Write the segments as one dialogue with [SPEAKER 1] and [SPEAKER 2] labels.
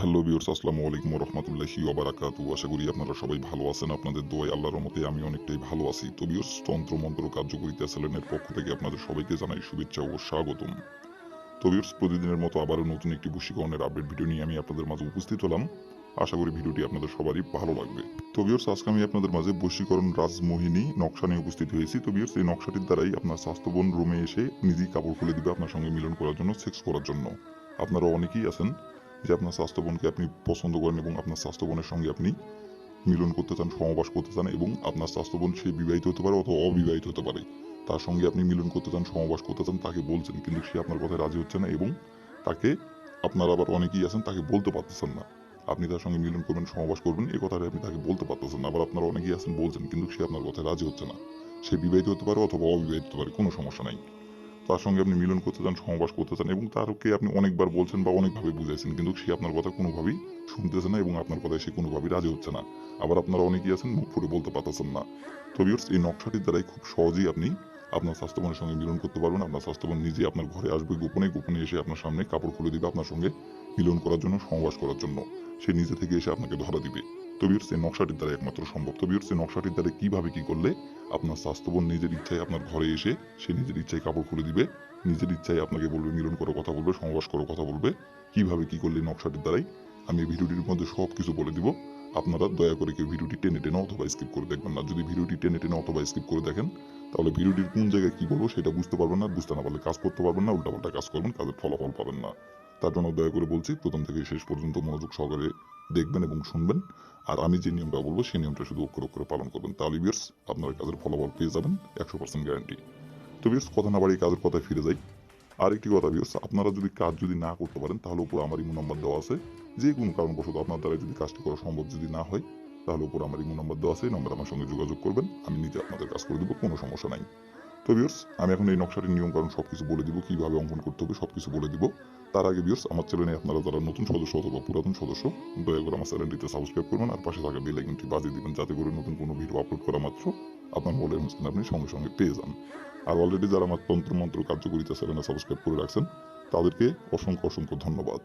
[SPEAKER 1] Hello বিয়র্স আসসালামু আলাইকুম রহমতুল্লাহি ওবারাকাতু আশা করি আপনারা সবাই ভালো আছেন, আপনাদের দোয়াই আল্লাহর রহমতে আমি অনেকটাই ভালো আছি। তো বিয়র্স তন্ত্র মন্ত্র কার্যকরিতা চ্যানেলের পক্ষ থেকে আপনাদের সবাইকে জানাই শুভেচ্ছা ও স্বাগতম। তো বিয়র্স প্রতিদিনের মতো আবারও নতুন একটি বশীকরণের আপডেট ভিডিও নিয়ে আমি আপনাদের মাঝে উপস্থিত হলাম। আশা করি ভিডিওটি আপনাদের সবারই ভালো লাগবে। তো বিয়র্স আজকে আমি আপনাদের মাঝে বশীকরণ রাজমোহিনী নকশা নিয়ে উপস্থিত হয়েছি। তো বিয়র্স এই নকশাটির দ্বারাই আপনার স্বাস্থ্যবন রুমে এসে নিজেই কাপড় খুলে দিবে আপনার সঙ্গে মিলন করার জন্য সেক্স করার জন্য। আপনারা অনেকেই আছেন। যে আপনার স্বাস্থ্যবনকে আপনি পছন্দ করেন এবং আপনার স্বাস্থ্যবনের সঙ্গে আপনি মিলন করতে চান সমবাস করতে চান এবং আপনার স্বাস্থ্যবন সে বিবাহিত হতে পারে অথবা অবিবাহিত হতে পারে। তার সঙ্গে আপনি মিলন করতে চান সমবাস করতে চান, তাকে বলছেন কিন্তু সে আপনার কথায় রাজি হচ্ছে না এবং তাকে আপনার আবার অনেকেই আছেন তাকে বলতে পারতেছেন না। আপনি তার সঙ্গে মিলন করবেন সমবাস করবেন এই কথাটা আপনি তাকে বলতে পারতেছেন না। আবার আপনারা অনেকেই আছেন, বলছেন কিন্তু সে আপনার কথায় রাজি হচ্ছে না। সে বিবাহিত হতে পারে অথবা অবিবাহিত হতে পারে, কোনো সমস্যা নাই। তার সঙ্গে আপনি মিলন করতে চান, সহবাস করতে চান এবং তারকে আপনি অনেকবার বলছেন বা অনেকভাবে বুঝাইছেন, কিন্তু সে আপনার কথা কোনোভাবেই শুনতেছে না এবং আপনার কথায় সে কোনোভাবেই রাজি হচ্ছে না। আবার আপনারা অনেকেই আছেন, মুখ ফুটে বলতে পারতেছেন না। তো ভিউয়ার্স এই নকশাটির দ্বারাই খুব সহজেই আপনি আপনার স্বাস্থ্যবনের সঙ্গে মিলন করতে পারবেন, আপনার স্বাস্থ্যবন নিজে আপনার ঘরে আসবে গোপনে গোপনে এসে আপনার সামনে কাপড় খুলে দিবে আপনার সঙ্গে মিলন করার জন্য, সহবাস করার জন্য। সে নিজে থেকে এসে আপনাকে ধরা দিবে। তো ভিউয়ার্স এই নকশাটির দ্বারা একমাত্র সম্ভব। তো ভিউয়ার্স এই নকশাটির দ্বারা কীভাবে কি করলে আপনার স্বাস্থ্যবন নিজের ইচ্ছায় আপনার ঘরে এসে সে নিজের ইচ্ছায় কাপড় খুলে দিবে, নিজের ইচ্ছায় আপনাকে বলবে, মিলন করো, কথা বলবে সমাবাস করো, কথা বলবে, কীভাবে কি করলে নকশাটির দ্বারাই আমি এই ভিডিওটির মধ্যে সব কিছু বলে দিব। আপনারা দয়া করে কেউ ভিডিওটি টেনে টেনে অথবা স্কিপ করে দেখবেন না। যদি ভিডিওটি টেনে টেনে অথবা স্কিপ করে দেখেন, তাহলে ভিডিওটির কোন জায়গায় কি বলব সেটা বুঝতে পারবেন না, বুঝতে না পারলে কাজ করতে পারবেন না, উল্টাপাল্টা কাজ করবেন, কাজের ফলাফল পাবেন না। তার জন্য দয়া করে বলছি, প্রথম থেকে শেষ পর্যন্ত মনোযোগ সহকারে দেখবেন এবং শুনবেন। আর আমি যে নিয়মটা বলব, সেই নিয়মটা শুধু অক্ষর অক্ষরে পালন করবেন। তাহলে বিয়ার্স আপনারা কাজের ফলাফল পেয়ে যাবেন, একশো পার্সেন্ট গ্যারান্টি তো বিয়ার্স কথা না বাড়িয়ে কাজের কথায় ফিরে যাই। আরেকটি কথা বিয়ার্স আপনারা যদি কাজ যদি না করতে পারেন, তাহলে উপরে আমার ইমো নাম্বার দেওয়া আছে। যে কোনো কারণবশত আপনার দ্বারা যদি কাজটি করা সম্ভব যদি না হয়, তাহলে উপরে আমার ইমো নাম্বার দেওয়া আছে। এই নাম্বার আমার সঙ্গে যোগাযোগ করবেন। আমি নিজে আপনাদের কাজ করে দেবো, কোনো সমস্যা নাই। তো বিয়ার্স আমি এখন এই নকশাটির নিয়ম কারণ সব কিছু বলে দিব, কীভাবে অঙ্কন করতে হবে সব কিছু বলে দিব। তার আগে বিয়ার্স আমার চ্যানেলে আপনারা যারা নতুন সদস্য অথবা পুরাতন সদস্য, দয়া করে আমার চ্যানেলটিতে সাবস্ক্রাইব করবেন আর পাশে থাকা বেল আইকনটি বাজিয়ে দিবেন, যাতে করে নতুন কোনো ভিডিও আপলোড করা মাত্র আপনার মোবাইলের হোস্টেন আপনি সঙ্গে সঙ্গে পেয়ে যান। আর অলরেডি যারা আমার তন্ত্র মন্ত্র কার্যকরিতা চ্যানেলে সাবস্ক্রাইব করে রাখছেন, তাদেরকে অসংখ্য অসংখ্য ধন্যবাদ।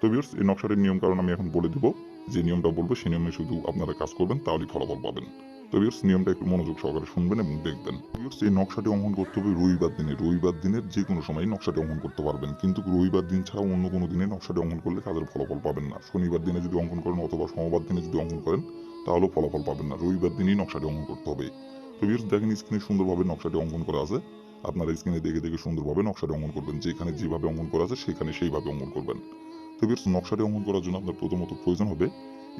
[SPEAKER 1] তো বিয়ার্স এই নকশাটির নিয়ম কারণ আমি এখন বলে দিব। যে নিয়মটা বলব, সেই নিয়মে শুধু আপনারা কাজ করবেন, তাহলেই ফলাফল পাবেন। তো বিয়ার্স নিয়মটা একটু মনোযোগ সহকারে শুনবেন এবং দেখবেন। বিয়ার্স এই নকশাটি অঙ্কন করতে হবে রবিবার দিনে। রবিবার দিনের যে কোনো সময় নকশাটি অঙ্কন করতে পারবেন। কিন্তু রবিবার দিন ছাড়া অন্য কোনো দিনে নকশাটি অঙ্কন করলে কাজের ফলাফল পাবেন না। শনিবার দিনে যদি অঙ্কন করেন অথবা সোমবার দিনে যদি অঙ্কন করেন, তাহলেও ফলাফল পাবেন না। রবিবার দিনই নকশাটি অঙ্কন করতে হবে। তো বিয়ার্স দেখেন স্ক্রিনে সুন্দরভাবে নকশাটি অঙ্কন করা আছে। আপনারা স্ক্রিনে দেখে দেখে সুন্দরভাবে নকশাটি অঙ্কন করবেন। যেখানে যেভাবে অঙ্কন করা আছে, সেখানে সেইভাবে অঙ্কন করবেন। তো নকশাটি অঙ্কন করার জন্য আপনার প্রথমত প্রয়োজন হবে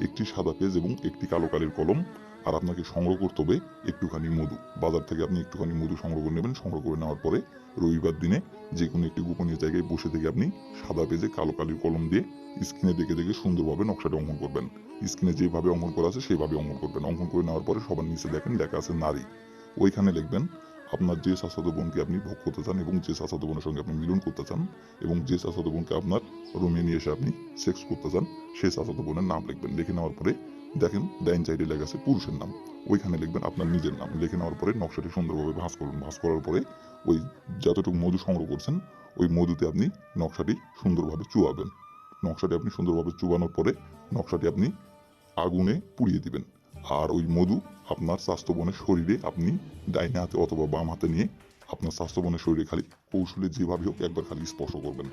[SPEAKER 1] একটি সাদা পেজ এবং একটি কালো কালির কলম। আর আপনাকে সংগ্রহ করতে হবে একটুখানি মধু। বাজার থেকে আপনি একটুখানি মধু সংগ্রহ করে নেবেন। সংগ্রহ করে নেওয়ার পরে রবিবার দিনে যে কোনো একটি গোপনীয় জায়গায় বসে থেকে আপনি সাদা পেজে কালো কালির কলম দিয়ে স্ক্রিনে দেখে দেখে সুন্দরভাবে নকশাটি অঙ্কন করবেন। স্ক্রিনে যেভাবে অঙ্কন করা আছে সেইভাবে অঙ্কন করবেন। অঙ্কন করে নেওয়ার পরে সবার নিচে দেখেন লেখা আছে নারী। ওইখানে লিখবেন আপনার যে চাচাতো বোনকে আপনি ভোগ করতে চান এবং যে চাচাতো বোনের সঙ্গে আপনি মিলন করতে চান এবং যে চাচাতো বোনকে আপনার রুমে নিয়ে এসে আপনি সেক্স করতে চান সেই চাচাতো বোনের নাম লিখবেন। লিখে নেওয়ার পরে দেখেন ডাইন সাইডে লেখা আছে পুরুষের নাম। ওইখানে লিখবেন আপনার নিজের নাম। লিখে নেওয়ার পরে নকশাটি সুন্দরভাবে ভাঁজ করবেন ভাঁজ করার পরে ওই যতটুকু মধু সংগ্রহ করছেন, ওই মধুতে আপনি নকশাটি সুন্দরভাবে চুয়াবেন। নকশাটি আপনি সুন্দরভাবে চুবানোর পরে নকশাটি আপনি আগুনে পুড়িয়ে দিবেন। আর ওই মধু আপনার স্বাস্থ্যবনের শরীরে আপনি ডাইনে হাতে অথবা বাম হাতে নিয়ে আপনার স্বাস্থ্যবনের শরীরে খালি কৌশলে যেভাবে হোক একবার খালি স্পর্শ করবেন।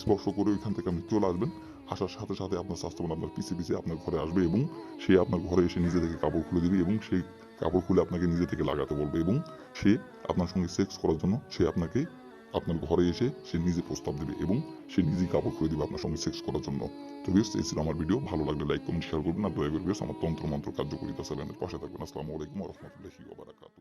[SPEAKER 1] স্পর্শ করে ওইখান থেকে আপনি চলে আসবেন, আসার সাথে সাথে আপনার স্বাস্থ্যবান আপনার পিছিয়ে পিছিয়ে আপনার ঘরে আসবে এবং সে আপনার ঘরে এসে নিজে থেকে কাপড় খুলে দিবে এবং সেই কাপড় খুলে আপনাকে নিজে থেকে লাগাতে বলবে এবং সে আপনার সঙ্গে সেক্স করার জন্য সে আপনাকে আপনার ঘরে এসে সে নিজে প্রস্তাব দেবে এবং সে নিজেই কাপড় খুলে দেবে আপনার সঙ্গে সেক্স করার জন্য। তো বেশ এই ছিল আমার ভিডিও ভালো লাগলে লাইক কমেন্ট শেয়ার করবেন। আর দয়া করে বিয়স আমার তন্ত্র মন্ত্র কার্যকরিতা চ্যানেলের পাশে থাকবেন। আসসালামু আলাইকুম রহমতুল্লাহি ওবারাকাতু